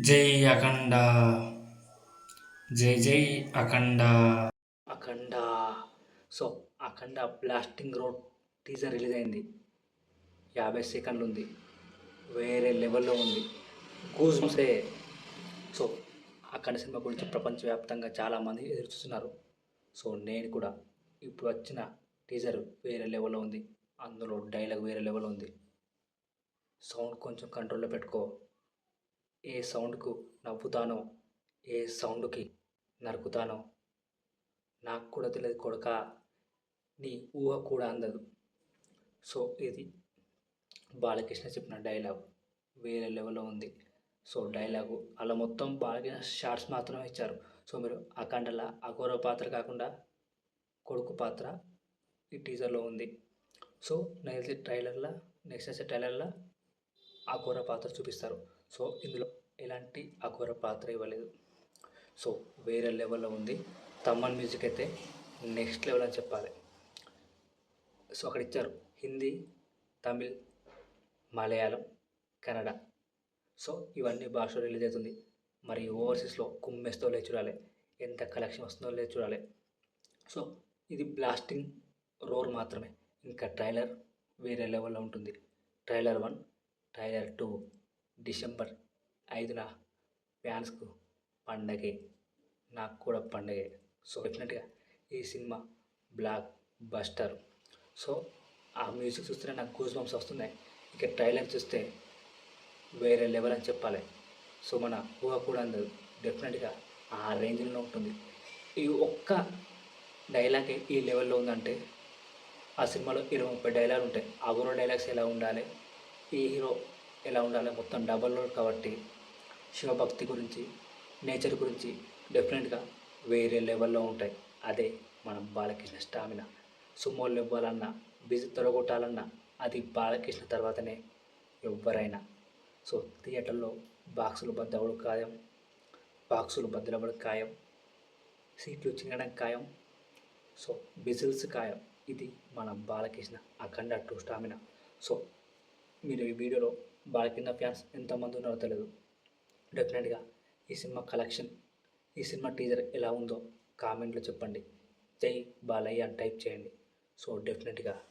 జై అఖండ జై జై Akhanda. Akhanda. So Akhanda blasting roar teaser release అయింది. యాభై సెకండ్లు ఉంది. వేరే లెవెల్లో ఉంది. గూజ్బే సో అఖండ సినిమా గురించి ప్రపంచవ్యాప్తంగా చాలామంది ఎదురు చూస్తున్నారు. సో నేను కూడా ఇప్పుడు వచ్చిన టీజర్ వేరే లెవెల్లో ఉంది. అందులో డైలాగ్ వేరే లెవెల్లో ఉంది. సౌండ్ కొంచెం కంట్రోల్లో పెట్టుకో. ఏ సౌండ్కు నవ్వుతానో ఏ సౌండ్కి నరుకుతానో నాకు కూడా తెలియదు కొడక నీ ఊహ కూడా అందదు. సో ఇది బాలకృష్ణ చెప్పిన డైలాగ్. వేరే లెవెల్లో ఉంది. సో డైలాగు అలా మొత్తం బాలకృష్ణ షార్ట్స్ మాత్రమే ఇచ్చారు. సో మీరు అఖండల అఘోర పాత్ర కాకుండా కొడుకు పాత్ర ఈ టీజర్లో ఉంది. సో నెక్స్ట్ ట్రైలర్లో నెక్స్ట్ వచ్చే ట్రైలర్లో అఘోర పాత్ర చూపిస్తారు. సో ఇందులో ఎలాంటి అఘోర పాత్ర ఇవ్వలేదు. సో వేరే లెవెల్లో ఉంది. తమ్మన్ మ్యూజిక్ అయితే నెక్స్ట్ లెవెల్ అని చెప్పాలి. సో అక్కడ ఇచ్చారు హిందీ తమిళ్ మలయాళం కన్నడ. సో ఇవన్నీ భాషలో రిలీజ్ అవుతుంది. మరి ఓవర్సీస్లో కుమ్మేస్తో లేదు చూడాలి. ఎంత కలెక్షన్ వస్తుందో లేదు చూడాలి. సో ఇది బ్లాస్టింగ్ రోర్ మాత్రమే. ఇంకా ట్రైలర్ వేరే లెవెల్లో ఉంటుంది. Trailer one trailer two. December ఐదున ఫ్యాన్స్కు పండగే. నాకు కూడా పండగే. సో డెఫినెట్గా ఈ సినిమా బ్లాక్ బస్టర్. సో ఆ మ్యూజిక్ చూస్తేనే నాకు గూస్ బంప్స్ వస్తున్నాయి. ఇక ట్రైలర్ చూస్తే వేరే లెవెల్ అని చెప్పాలి. సో మన ఊహ కూడా అందదు డెఫినెట్గా ఆ రేంజ్లో ఉంటుంది. ఈ ఒక్క డైలాగ్ ఈ లెవెల్లో ఉందంటే ఆ సినిమాలో ఇరవై ముప్పై డైలాగ్ ఉంటాయి. ఆ గురో డైలాగ్స్ ఎలా ఉండాలి? ఈ హీరో ఎలా ఉండాలి మొత్తం డబల్ రోడ్ కాబట్టి శివభక్తి గురించి నేచర్ గురించి డెఫినెట్గా వేరే లెవెల్లో ఉంటాయి. అదే మన బాలకృష్ణ స్టామినా సుమోలు ఇవ్వాలన్నా బిజీ తొడగొట్టాలన్నా అది బాలకృష్ణ తర్వాతనే ఎవరైనా. సో థియేటర్లో బాక్సులు బద్దవడం ఖాయం. బాక్సులు బద్దలవడం ఖాయం. సీట్లు చిన్నడం ఖాయం. సో బిజిల్స్ ఖాయం. ఇది మన Balakrishna Akhanda two stamina so మీరు ఈ వీడియోలో బాలకృష్ణ ఫ్యాన్స్ ఎంతమంది ఉన్నారో తెలియదు డెఫినెట్గా ఈ సినిమా కలెక్షన్ ఈ సినిమా టీజర్ ఎలా ఉందో కామెంట్లో చెప్పండి. జై బాలయ్య అని టైప్ చేయండి. సో డెఫినెట్గా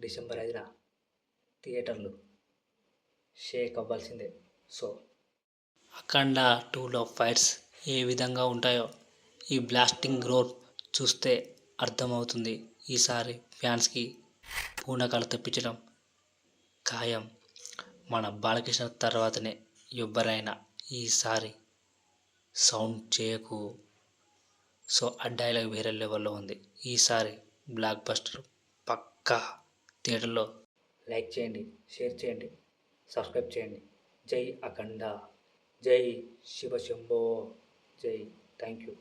డిసెంబర్ ఐదున థియేటర్లు షేక్ అవ్వాల్సిందే. సో అఖండ టూలో ఫైట్స్ ఏ విధంగా ఉంటాయో ఈ బ్లాస్టింగ్ రోడ్ చూస్తే అర్థమవుతుంది. ఈసారి ఫ్యాన్స్కి పూనకాలు తెప్పించడం ఖాయం. మన బాలకృష్ణ తర్వాతనే ఎవ్వరైనా ఈసారి సౌండ్ చేయకు. సో ఆ డైలాగ్ వేరే లెవెల్లో ఉంది. ఈసారి బ్లాక్ బస్టర్ పక్కా థియేటర్లో లైక్ చేయండి షేర్ చేయండి సబ్స్క్రైబ్ చేయండి. జై అఖండ. జై శివశంభో జై. Thank you.